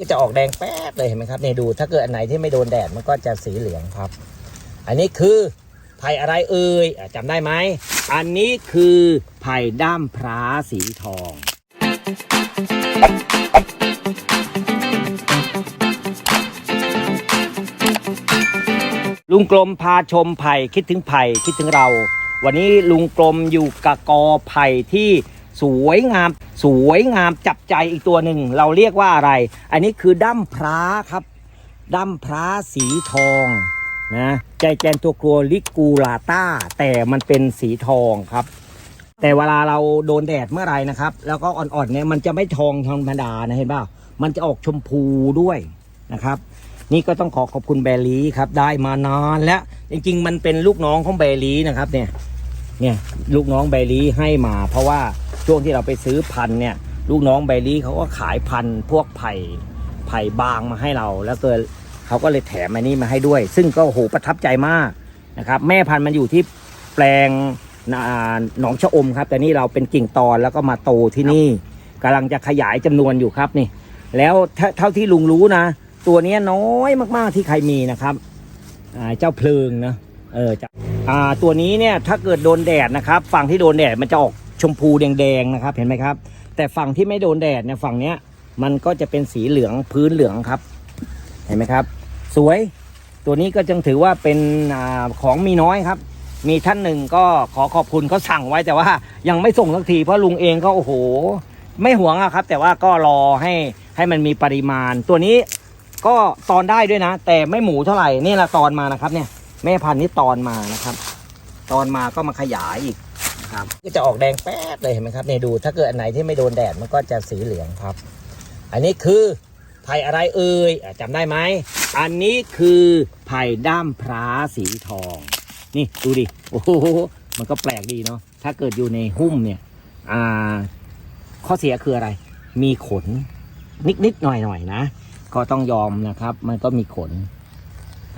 ก็จะออกแดงแป๊ดเลยเห็นไหมครับนี่ดูถ้าเกิดอันไหนที่ไม่โดนแดดมันก็จะสีเหลืองครับ อันนี้คือไผ่อะไรเอ่ยอะจำได้ไหม อันนี้คือไผ่ด้ามพร้าสีทองลุงกลมพาชมไผ่คิดถึงไผ่คิดถึงเรา วันนี้ลุงกลมอยู่กับกอไผ่ที่ สวยงาม สวยงามจับใจอีกตัวหนึ่ง เราเรียกว่าอะไร อันนี้คือดั้มพร้าครับ ดั้มพร้าสีทองนะใจแจนตัวกลัวลิกูลาต้า แต่มันเป็นสีทองครับ แต่เวลาเราโดนแดดเมื่อไหรนะครับ แล้วก็อ่อนๆเนี่ยมันจะไม่ทองธรรมดานะเห็นเปล่ามันจะออกชมพูด้วยนะครับ นี่ก็ต้องขอขอบคุณแบรีครับ ได้มานานแล้ว จริงๆ มันเป็นลูกน้องของแบรีนะครับเนี่ยเนี่ยลูกน้องแบรีให้มาเพราะว่า ช่วงที่เราไปซื้อพันเนี่ย ลูกน้องแบรี่เขาก็ขายพันพวกไผ่ไผ่บางมาให้เรา แล้วเกิดเขาก็เลยแถมอันนี้มาให้ด้วย ซึ่งก็โหประทับใจมากนะครับ แม่พันธุ์มันอยู่ที่แปลงหนองชะอมครับ แต่นี่เราเป็นกิ่งตอนแล้วก็มาโตที่นี่กำลังจะขยายจำนวนอยู่ครับนี่ แล้วเท่าที่ลุงรู้นะ ตัวนี้น้อยมากๆที่ใครมีนะครับเจ้าเพลิงนะเออจะอ่าตัวนี้เนี่ยถ้าเกิดโดนแดดนะครับ ฝั่งที่โดนแดดมันจะออก ชมพูแดงๆนะครับ เห็นไหมครับ แต่ฝั่งที่ไม่โดนแดดเนี่ยฝั่งเนี้ย มันก็จะเป็นสีเหลืองพื้นเหลืองครับ เห็นไหมครับ สวยตัวนี้ก็จึงถือว่าเป็นอของมีน้อยครับ มีท่านหนึ่งก็ขอขอบคุณเขาสั่งไว้แต่ว่ายังไม่ส่งสักทีเพราะลุงเองก็โอ้โห ไม่หวงอะครับ แต่ว่าก็รอให้ให้มันมีปริมาณ ตัวนี้ก็ตอนได้ด้วยนะ แต่ไม่หมูเท่าไหร่นี่ละตอนมานะครับเนี่ยแม่พันธุ์นี่ตอนมานะครับ ตอนมาก็มาขยายอีก ครับก็จะออกแดงแป๊ดเลยเห็นไหมครับเนี่ยดูถ้าเกิดอันไหนที่ไม่โดนแดดมันก็จะสีเหลืองครับ อันนี้คือไผ่อะไรเอ่ยอะจำได้ไหมอันนี้คือไผ่ด้ามพร้าสีทอง นี่ดูดิโอ้โหมันก็แปลกดีเนาะถ้าเกิดอยู่ในหุ้มเนี่ยอ่าข้อเสียคืออะไร มีขนนิดนิดๆหน่อยหน่อยๆนะ ก็ต้องยอมนะครับ มันก็มีขน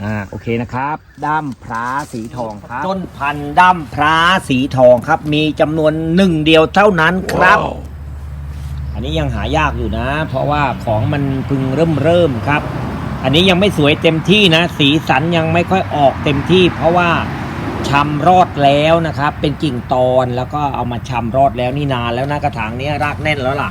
อ่าโอเคนะครับด้ามพร้าสีทองครับ ต้นพันธุ์ด้ามพร้าสีทองครับ มีจำนวนหนึ่งเดียวเท่านั้นครับ อันนี้ยังหายากอยู่นะ เพราะว่าของมันเพิ่งเริ่มเริ่มครับ อันนี้ยังไม่สวยเต็มที่นะ สีสันยังไม่ค่อยออกเต็มที่ เพราะว่าชำรอดแล้วนะครับ เป็นกิ่งตอนแล้วก็เอามาชำรอดแล้วนี่นานแล้วนะกระถางเนี้ยรากแน่นแล้วล่ะ